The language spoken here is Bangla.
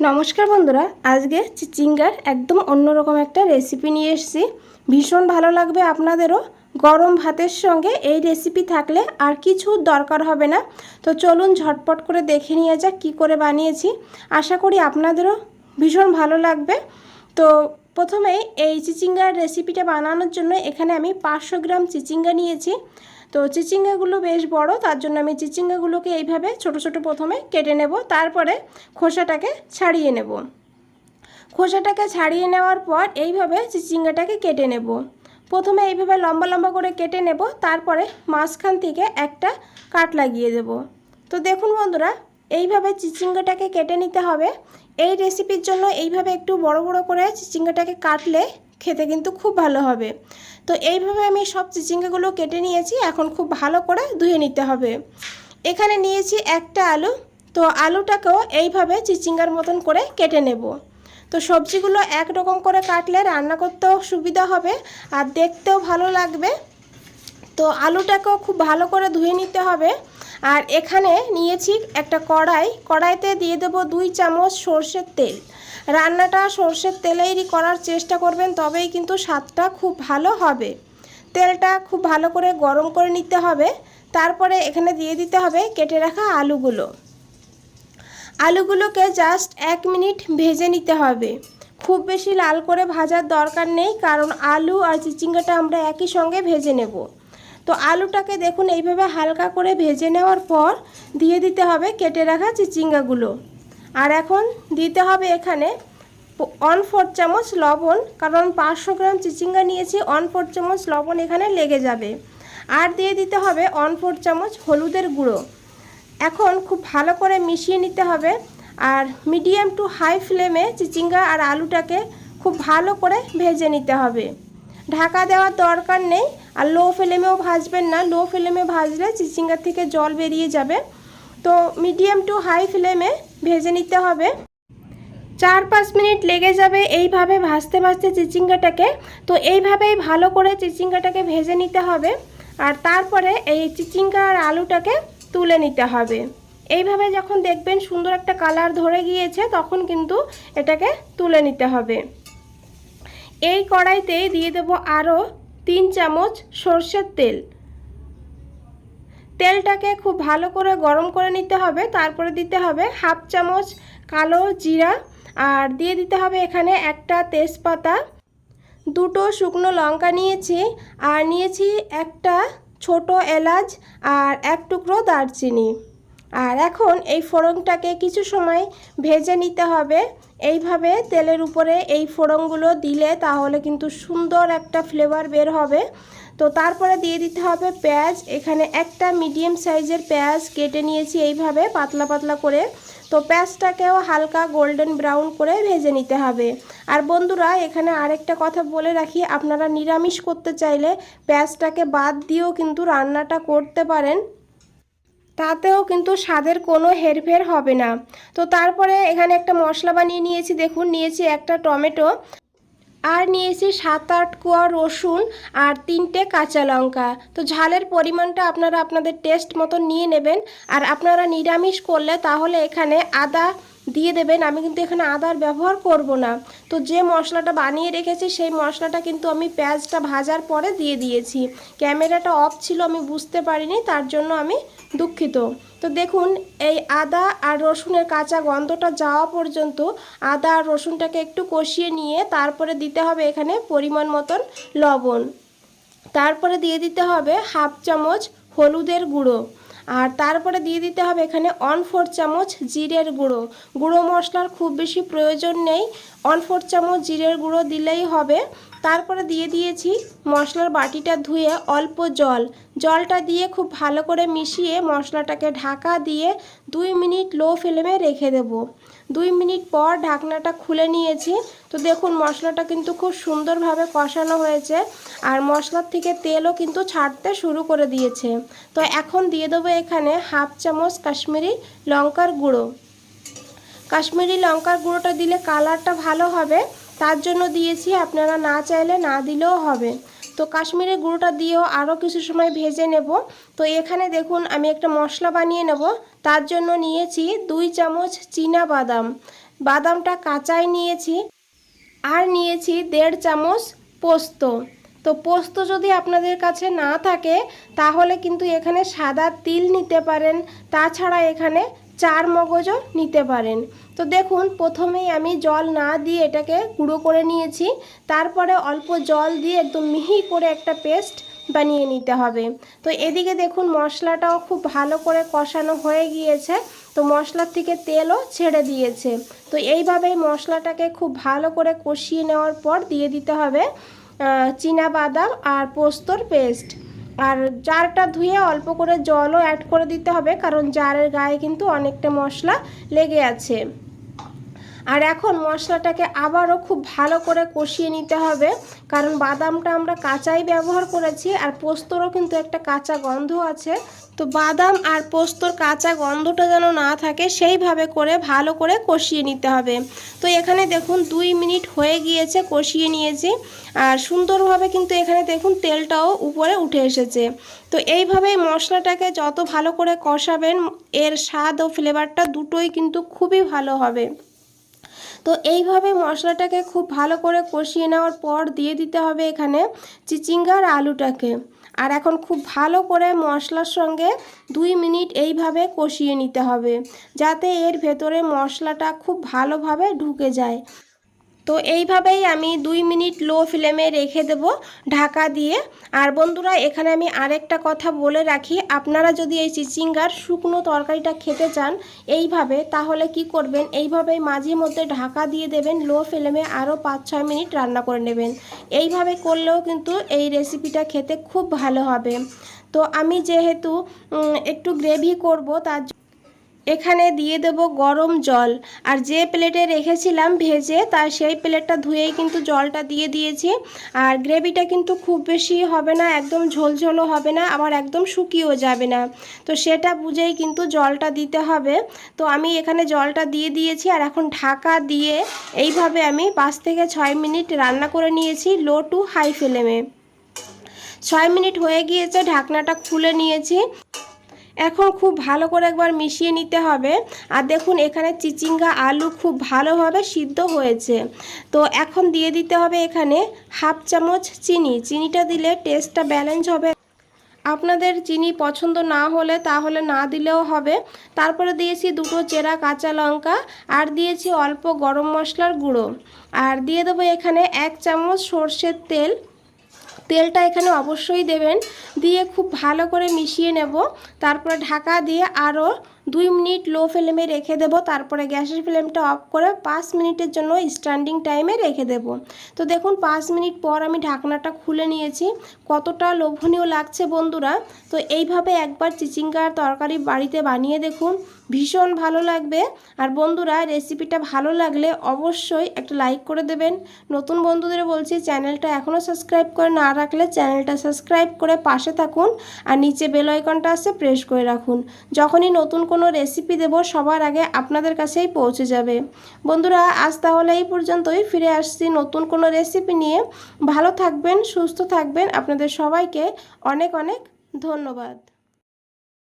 নমস্কার বন্ধুরা, আজকে চিচিঙ্গার একদম অন্যরকম একটা রেসিপি নিয়ে এসেছি। ভীষণ ভালো লাগবে আপনাদেরও। গরম ভাতের সঙ্গে এই রেসিপি থাকলে আর কিছু দরকার হবে না। তো চলুন ঝটপট করে দেখে নিয়ে যাক কী করে বানিয়েছি। আশা করি আপনাদেরও ভীষণ ভালো লাগবে। তো প্রথমেই এই চিচিঙ্গার রেসিপিটা বানানোর জন্য এখানে আমি পাঁচশো গ্রাম চিচিঙ্গা নিয়েছি। তো চিচিঙ্গাগুলো বেশ বড়, তার জন্য আমি চিচিঙ্গাগুলোকে এইভাবে ছোট ছোট প্রথমে কেটে নেব, তারপরে খোসাটাকে ছাড়িয়ে নেব। খোসাটাকে ছাড়িয়ে নেওয়ার পর এইভাবে চিচিঙ্গাটাকে কেটে নেব। প্রথমে এইভাবে লম্বা লম্বা করে কেটে নেব, তারপরে মাঝখান থেকে একটা কাট লাগিয়ে দেব। তো দেখুন বন্ধুরা, এইভাবে চিচিঙ্গাটাকে কেটে নিতে হবে। এই রেসিপির জন্য এইভাবে একটু বড় বড় করে চিচিঙ্গাটাকে কাটলে খেতে কিন্তু খুব ভালো হবে। তো এইভাবে আমি সব চিচিঙ্গাগুলো কেটে নিয়েছি, এখন খুব ভালো করে ধুয়ে নিতে হবে। এখানে নিয়েছি একটা আলু, তো আলুটাকেও এইভাবে চিচিঙ্গার মতন করে কেটে নেব। তো সবজিগুলো একরকম করে কাটলে রান্না করতেও সুবিধা হবে আর দেখতেও ভালো লাগবে। তো আলুটাকেও খুব ভালো করে ধুয়ে নিতে হবে। আর এখানে নিয়েছি একটা কড়াই, কড়াইতে দিয়ে দেবো দুই চামচ সর্ষের তেল। রান্নাটা সর্ষের তেলেরই করার চেষ্টা করবেন, তবেই কিন্তু স্বাদটা খুব ভালো হবে। তেলটা খুব ভালো করে গরম করে নিতে হবে। তারপরে এখানে দিয়ে দিতে হবে কেটে রাখা আলুগুলো। আলুগুলোকে জাস্ট এক মিনিট ভেজে নিতে হবে। খুব বেশি লাল করে ভাজার দরকার নেই, কারণ আলু আর চিচিঙ্গাটা আমরা একই সঙ্গে ভেজে নেব। তো আলুটাকে দেখুন, এইভাবে হালকা করে ভেজে নেওয়ার পর দিয়ে দিতে হবে কেটে রাখা চিচিঙ্গাগুলো। আর এখন দিতে হবে এখানে ওয়ান ফোর চামচ লবণ, কারণ পাঁচশো গ্রাম চিচিঙ্গা নিয়েছি ওয়ান ফোর চামচ লবণ এখানে লেগে যাবে। আর দিয়ে দিতে হবে ওয়ান ফোর চামচ হলুদের গুঁড়ো। এখন খুব ভালো করে মিশিয়ে নিতে হবে, আর মিডিয়াম টু হাই ফ্লেমে চিচিঙ্গা আর আলুটাকে খুব ভালো করে ভেজে নিতে হবে। ঢাকা দেওয়ার দরকার নেই, আর লো ফ্লেমেও ভাজবেন না। লো ফ্লেমে ভাজলে চিচিঙ্গার থেকে জল বেরিয়ে যাবে। তো মিডিয়াম টু হাই ফ্লেমে ভেজে নিতে হবে। চার পাঁচ মিনিট লেগে যাবে এইভাবে ভাজতে ভাজতে চিচিঙ্গাটাকে। তো এইভাবেই ভালো করে চিচিঙ্গাটাকে ভেজে নিতে হবে। আর তারপরে এই চিচিঙ্গা আর আলুটাকে তুলে নিতে হবে। এইভাবে যখন দেখবেন সুন্দর একটা কালার ধরে গিয়েছে, তখন কিন্তু এটাকে তুলে নিতে হবে। এই কড়াইতেই দিয়ে দেবো আরও তিন চামচ সর্ষের তেল। তেলটাকে খুব ভালো করে গরম করে নিতে হবে। তারপরে দিতে হবে হাফ চামচ কালো জিরা আর দিয়ে দিতে হবে এখানে একটা তেজপাতা। দুটো শুকনো লঙ্কা নিয়েছি আর নিয়েছি একটা ছোট এলাচ আর এক টুকরো দারচিনি। আর এখন এই ফোড়নটাকে কিছু সময় ভেজে নিতে হবে। এইভাবে তেলের উপরে এই ফোড়নগুলো দিলে তাহলে কিন্তু সুন্দর একটা ফ্লেভার বের হবে। তো তারপরে দিয়ে দিতে হবে পেঁয়াজ। এখানে একটা মিডিয়াম সাইজের পেঁয়াজ কেটে নিয়েছি এইভাবে পাতলা পাতলা করে। তো পেঁয়াজটাকেও হালকা গোল্ডেন ব্রাউন করে ভেজে নিতে হবে। আর বন্ধুরা, এখানে আরেকটা কথা বলে রাখি, আপনারা নিরামিষ করতে চাইলে পেঁয়াজটাকে বাদ দিয়েও কিন্তু রান্নাটা করতে পারেন। তাতেও কিন্তু স্বাদের কোনো হেরফের হবে না। তো তারপরে এখানে একটা মশলা বানিয়ে নিয়েছি, দেখুন, নিয়েছি একটা টমেটো। আর নিয়েছি সাত আট কোয়া রসুন আর তিনটে কাঁচা লঙ্কা। তো ঝালের পরিমাণটা আপনারা আপনাদের টেস্ট মতো নিয়ে নেবেন। আর আপনারা নিরামিষ করলে তাহলে এখানে আদা দিয়ে দেবেন, আমি কিন্তু এখানে আদার ব্যবহার করব না। তো যে মশলাটা বানিয়ে রেখেছি, সেই মশলাটা কিন্তু আমি পেঁয়াজটা ভাজার পরে দিয়ে দিয়েছি। ক্যামেরাটা অফ ছিল, আমি বুঝতে পারিনি, তার জন্য আমি দুঃখিত। তো দেখুন, এই আদা আর রসুনের কাঁচা গন্ধটা যাওয়া পর্যন্ত আদা আর রসুনটাকে একটু কষিয়ে নিয়ে তারপরে দিতে হবে এখানে পরিমাণ মতন লবণ। তারপরে দিয়ে দিতে হবে হাফ চামচ হলুদের গুঁড়ো। আর তারপরে দিয়ে দিতে হবে এখানে অন ফোর চামচ জিরের গুঁড়ো। গুঁড়ো মশলার খুব বেশি প্রয়োজন নেই। অন ফোর চামচ জিরের গুঁড়ো দিলেই হবে। তারপরে দিয়ে দিয়েছি মশলার বাটিটা ধুয়ে অল্প জল। জলটা দিয়ে খুব ভালো করে মিশিয়ে মশলাটাকে ঢাকা দিয়ে দুই মিনিট লো ফ্লেমে রেখে দেব। দুই মিনিট পর ঢাকনাটা খুলে নিয়েছি। তো দেখুন, মশলাটা কিন্তু খুব সুন্দরভাবে কষানো হয়েছে আর মশলার থেকে তেলও কিন্তু ছাড়তে শুরু করে দিয়েছে। তো এখন দিয়ে দেবো এখানে হাফ চামচ কাশ্মীরি লঙ্কার গুঁড়ো। কাশ্মীরি লঙ্কার গুঁড়োটা দিলে কালারটা ভালো হবে। তার জন্য দিয়েছি, আপনারা না চাইলে না দিলেও হবে। তো কাশ্মীরি গুঁড়োটা দিয়েও আরও কিছু সময় ভেজে নেব। তো এখানে দেখুন, আমি একটা মশলা বানিয়ে নেব। তার জন্য নিয়েছি দুই চামচ চীনা বাদাম। বাদামটা কাঁচাই নিয়েছি আর নিয়েছি দেড় চামচ পোস্ত। তো পোস্ত যদি আপনাদের কাছে না থাকে, তাহলে কিন্তু এখানে সাদা তিল নিতে পারেন। তাছাড়া এখানে চার মগজও নিতে পারেন। তো দেখুন, প্রথমেই আমি জল না দিয়ে এটাকে গুঁড়ো করে নিয়েছি। তারপরে অল্প জল দিয়ে একদম মিহি করে একটা পেস্ট বানিয়ে নিতে হবে। তো এদিকে দেখুন, মশলাটাও খুব ভালো করে কষানো হয়ে গিয়েছে। তো মশলার থেকে তেলও ছেড়ে দিয়েছে। তো এইভাবেই মশলাটাকে খুব ভালো করে কষিয়ে নেওয়ার পর দিয়ে দিতে হবে চীনা বাদাম আর পোস্তর পেস্ট। আর জারটা ধুয়ে অল্প করে জলও অ্যাড করে দিতে হবে, কারণ জারের গায়ে কিন্তু অনেকটা মশলা লেগে আছে। আর এখন মশলাটাকে আবারও খুব ভালো করে কষিয়ে নিতে হবে। কারণ বাদামটা আমরা কাঁচাই ব্যবহার করেছি আর পোস্তরও কিন্তু একটা কাঁচা গন্ধ আছে। তো বাদাম আর পোস্তর কাঁচা গন্ধটা যেন না থাকে, সেইভাবে করে ভালো করে কষিয়ে নিতে হবে। তো এখানে দেখুন দুই মিনিট হয়ে গিয়েছে কষিয়ে নিয়েছি। আর সুন্দরভাবে কিন্তু এখানে দেখুন তেলটাও উপরে উঠে এসেছে। তো এইভাবেই মশলাটাকে যত ভালো করে কষাবেন, এর স্বাদ ও ফ্লেভারটা দুটোই কিন্তু খুবই ভালো হবে। তো এইভাবে মশলাটাকে খুব ভালো করে কষিয়ে নেওয়ার পর দিয়ে দিতে হবে এখানে চিচিঙ্গার আলুটাকে। আর এখন খুব ভালো করে মশলার সঙ্গে দুই মিনিট এইভাবে কষিয়ে নিতে হবে, যাতে এর ভেতরে মশলাটা খুব ভালোভাবে ঢুকে যায়। তো এইভাবেই আমি দুই মিনিট লো ফ্লেমে রেখে দেব ঢাকা দিয়ে। আর বন্ধুরা, এখানে আমি আরেকটা কথা বলে রাখি, আপনারা যদি এই চিচিঙ্গার শুকনো তরকারিটা খেতে চান এইভাবে, তাহলে কি করবেন? এইভাবেই মাঝে মধ্যে ঢাকা দিয়ে দেবেন, লো ফ্লেমে আরও পাঁচ ছয় মিনিট রান্না করে নেবেন। এইভাবে করলেও কিন্তু এই রেসিপিটা খেতে খুব ভালো হবে। তো আমি যেহেতু একটু গ্রেভি করব, তার এখানে দিয়ে দেব গরম জল। আর যে প্লেটে রেখেছিলাম ভেজে, তার সেই প্লেটটা ধুয়েই কিন্তু জলটা দিয়ে দিয়েছি। আর গ্রেভিটা কিন্তু খুব বেশি হবে না, একদম ঝোলঝোলও হবে না, আবার একদম শুকিয়েও যাবে না। তো সেটা বুঝেই কিন্তু জলটা দিতে হবে। তো আমি এখানে জলটা দিয়ে দিয়েছি, আর এখন ঢাকা দিয়ে এইভাবে আমি পাঁচ থেকে ছয় মিনিট রান্না করে নিয়েছি লো টু হাই ফ্লেমে। ছয় মিনিট হয়ে গিয়েছে, ঢাকনাটা খুলে নিয়েছি। এখন খুব ভালো করে একবার মিশিয়ে নিতে হবে। আর দেখুন, এখানে চিচিঙ্গা আলু খুব ভালোভাবে সিদ্ধ হয়েছে। তো এখন দিয়ে দিতে হবে এখানে হাফ চামচ চিনি। চিনিটা দিলে টেস্টটা ব্যালেন্স হবে। আপনাদের চিনি পছন্দ না হলে তাহলে না দিলেও হবে। তারপরে দিয়েছি দুটো চেরা কাঁচা লঙ্কা আর দিয়েছি অল্প গরম মশলার গুঁড়ো। আর দিয়ে দেবো এখানে এক চামচ সর্ষের তেল। তেলটা এখানে অবশ্যই দেবেন। দিয়ে খুব ভালো করে মিশিয়ে নেব। তারপরে ঢাকা দিয়ে আরও দুই মিনিট লো ফ্লেমে রেখে দেব, তারপরে গ্যাসের ফ্লেমটা অফ করে পাঁচ মিনিটের জন্য স্ট্যান্ডিং টাইমে রেখে দেব। তো দেখুন, পাঁচ মিনিট পর আমি ঢাকনাটা খুলে নিয়েছি, কতটা লোভনীয় লাগছে বন্ধুরা। তো এইভাবে একবার চিচিঙ্গার তরকারি বাড়িতে বানিয়ে দেখুন, ভীষণ ভালো লাগবে। আর বন্ধুরা, রেসিপিটা ভালো লাগলে অবশ্যই একটা লাইক করে দেবেন। নতুন বন্ধুদের বলছি, চ্যানেলটা এখনও সাবস্ক্রাইব করে না রাখলে চ্যানেলটা সাবস্ক্রাইব করে পাশে থাকুন আর নিচে বেল আইকনটা আছে, প্রেস করে রাখুন। যখনই নতুন কোনো রেসিপি দেব সবার আগে আপনাদের কাছেই পৌঁছে যাবে। বন্ধুরা, আজ তাহলে এই পর্যন্তই। ফিরে আসছি নতুন কোনো রেসিপি নিয়ে। ভালো থাকবেন, সুস্থ থাকবেন। আপনাদের সবাইকে অনেক অনেক ধন্যবাদ।